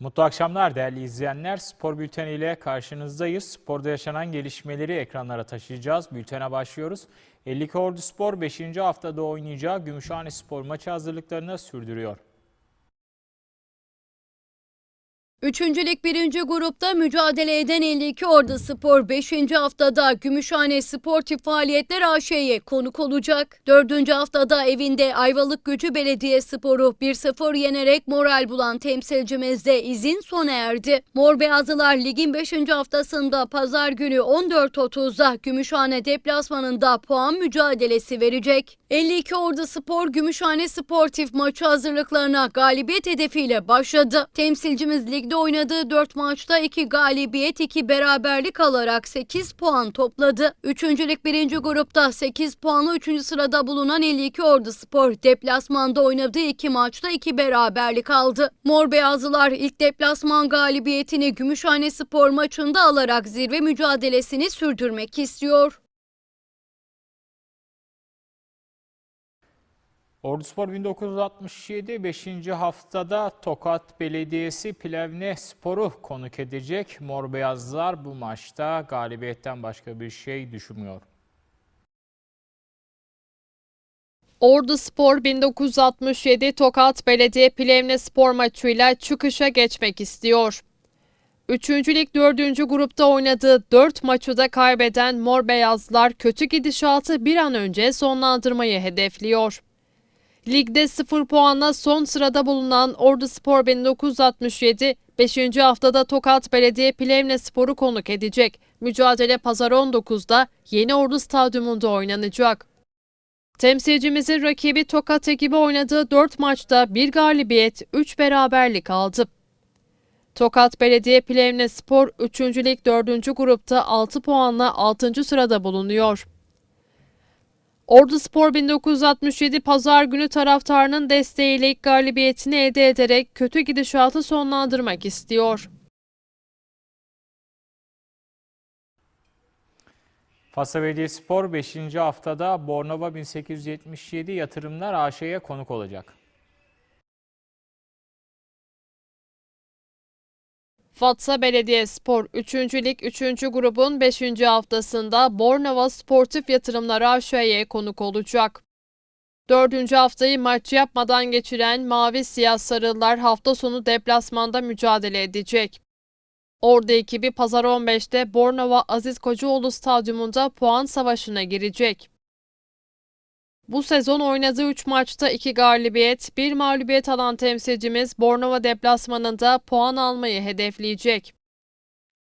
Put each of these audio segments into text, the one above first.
Mutlu akşamlar değerli izleyenler. Spor bülteni ile karşınızdayız. Sporda yaşanan gelişmeleri ekranlara taşıyacağız. Bültene başlıyoruz. 52 Ordu Spor 5. haftada oynayacağı Gümüşhane Spor maçı hazırlıklarını sürdürüyor. Üçüncülük birinci grupta mücadele eden 52 Ordu Spor 5. haftada Gümüşhane Sportif Faaliyetler AŞ'ye konuk olacak. 4. haftada evinde Ayvalık Gücü Belediye Sporu 1-0 yenerek moral bulan temsilcimizde izin sona erdi. Mor Beyazlılar ligin 5. haftasında pazar günü 14.30'da Gümüşhane deplasmanında puan mücadelesi verecek. 52 Ordu Spor Gümüşhane Sportif maçı hazırlıklarına galibiyet hedefiyle başladı. Temsilcimiz ligde oynadığı 4 maçta 2 galibiyet 2 beraberlik alarak 8 puan topladı. Üçüncülük birinci grupta 8 puanlı 3. sırada bulunan 52 Ordu Spor deplasmanda oynadığı 2 maçta 2 beraberlik aldı. Mor Beyazlılar ilk deplasman galibiyetini Gümüşhane Spor maçında alarak zirve mücadelesini sürdürmek istiyor. Orduspor 1967 5. haftada Tokat Belediyesi Plevne Spor'u konuk edecek. Mor Beyazlılar bu maçta galibiyetten başka bir şey düşünmüyor. Ordu Spor 1967 Tokat Belediye Plevne Spor maçıyla çıkışa geçmek istiyor. Üçüncülük dördüncü grupta oynadığı 4 maçı da kaybeden Mor Beyazlar kötü gidişatı bir an önce sonlandırmayı hedefliyor. Ligde 0 puanla son sırada bulunan Ordu Spor 1967 5. haftada Tokat Belediye Plevne Spor'u konuk edecek. Mücadele pazar 19'da Yeni Ordu Stadyumunda oynanacak. Temsilcimizin rakibi Tokat ekibi oynadığı 4 maçta bir galibiyet, 3 beraberlik aldı. Tokat Belediye Plevne Spor 3. Lig 4. grupta 6 puanla 6. sırada bulunuyor. Ordu Spor 1967 pazar günü taraftarının desteğiyle ilk galibiyetini elde ederek kötü gidişatı sonlandırmak istiyor. Fasa Belediyespor 5. haftada Bornova 1877 Yatırımlar AŞ'ye konuk olacak. Fatsa Belediyespor 3. Lig 3. grubun 5. haftasında Bornova Sportif Yatırımlar AŞ'ye konuk olacak. 4. haftayı maç yapmadan geçiren Mavi Siyah Sarılar hafta sonu deplasmanda mücadele edecek. Ordu ekibi pazar 15'te Bornova Aziz Kocaoğlu Stadyumunda puan savaşına girecek. Bu sezon oynadığı 3 maçta 2 galibiyet, 1 mağlubiyet alan temsilcimiz Bornova deplasmanında puan almayı hedefleyecek.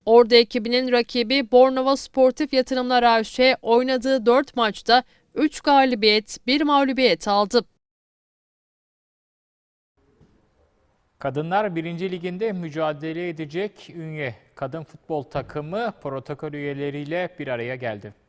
Ordu ekibinin rakibi Bornova Sportif Yatırımlar AŞ oynadığı 4 maçta 3 galibiyet, 1 mağlubiyet aldı. Kadınlar 1. Liginde mücadele edecek Ünye kadın futbol takımı protokol üyeleriyle bir araya geldi.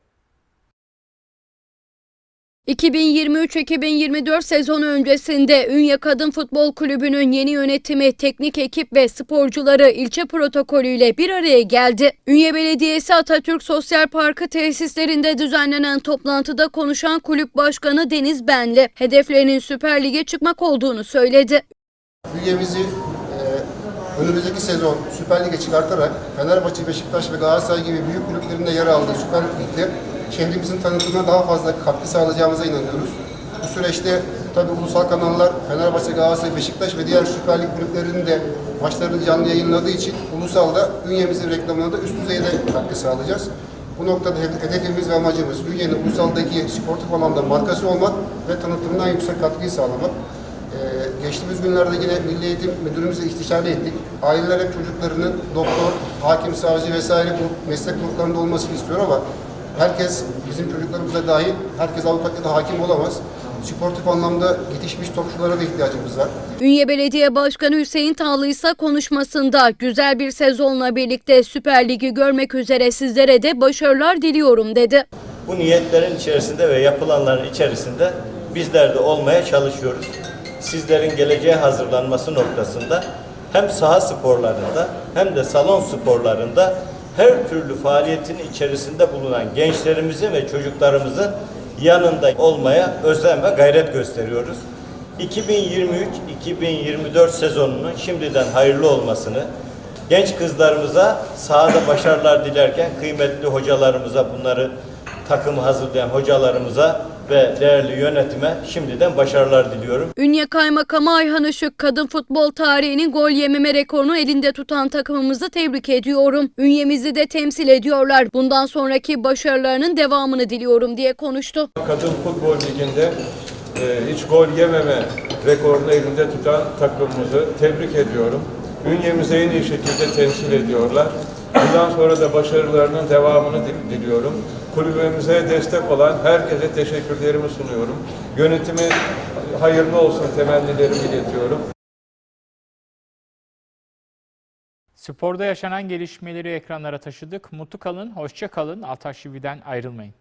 2023-2024 sezonu öncesinde Ünye Kadın Futbol Kulübü'nün yeni yönetimi, teknik ekip ve sporcuları ilçe protokolüyle bir araya geldi. Ünye Belediyesi Atatürk Sosyal Parkı tesislerinde düzenlenen toplantıda konuşan kulüp başkanı Deniz Benli, hedeflerinin Süper Lig'e çıkmak olduğunu söyledi. Üyemizi e, önümüzdeki sezon Süper Lig'e çıkartarak Fenerbahçe, Beşiktaş ve Galatasaray gibi büyük kulüplerin de yer aldığı Süper Lig'de şehrimizin tanıtımına daha fazla katkı sağlayacağımıza inanıyoruz. Bu süreçte tabii ulusal kanallar Fenerbahçe, Galatasaray, Beşiktaş ve diğer Süper Lig kulüplerinin de maçlarını canlı yayınladığı için ulusalda ünyemizin reklamına da üst düzeyde katkı sağlayacağız. Bu noktada hedefimiz ve amacımız Ünye'nin ulusaldaki sportif alanda markası olmak ve tanıtımından yüksek katkıyı sağlamak. Ee, geçtiğimiz günlerde yine Milli Eğitim Müdürümüzle istişare ettik. Aileler hep çocuklarının doktor, hakim, savcı vesaire bu meslek gruplarında olmasını istiyor ama herkes bizim çocuklarımıza dahil, herkes avukat ya da hakim olamaz. Sportif anlamda yetişmiş topçulara da ihtiyacımız var. Ünye Belediye Başkanı Hüseyin Tağlı ise konuşmasında güzel bir sezonla birlikte Süper Lig'i görmek üzere sizlere de başarılar diliyorum dedi. Bu niyetlerin içerisinde ve yapılanların içerisinde bizler de olmaya çalışıyoruz. Sizlerin geleceğe hazırlanması noktasında hem saha sporlarında hem de salon sporlarında her türlü faaliyetin içerisinde bulunan gençlerimizin ve çocuklarımızın yanında olmaya özen ve gayret gösteriyoruz. 2023-2024 sezonunun şimdiden hayırlı olmasını, genç kızlarımıza sahada başarılar dilerken kıymetli hocalarımıza bunları takımı hazırlayan hocalarımıza ve değerli yönetime şimdiden başarılar diliyorum. Ünye Kaymakamı Ayhan Işık kadın futbol tarihinin gol yememe rekorunu elinde tutan takımımızı tebrik ediyorum. Ünyemizi de temsil ediyorlar. Bundan sonraki başarılarının devamını diliyorum diye konuştu. Kadın Futbol Ligi'nde e, hiç gol yememe rekorunu elinde tutan takımımızı tebrik ediyorum. Ünyemizi en iyi şekilde temsil ediyorlar. Bundan sonra da başarılarının devamını di- diliyorum. Kulübümüze destek olan herkese teşekkürlerimi sunuyorum. Yönetimi hayırlı olsun temennilerimi iletiyorum. Sporda yaşanan gelişmeleri ekranlara taşıdık. Mutlu kalın, hoşça kalın. Altaş TV'den ayrılmayın.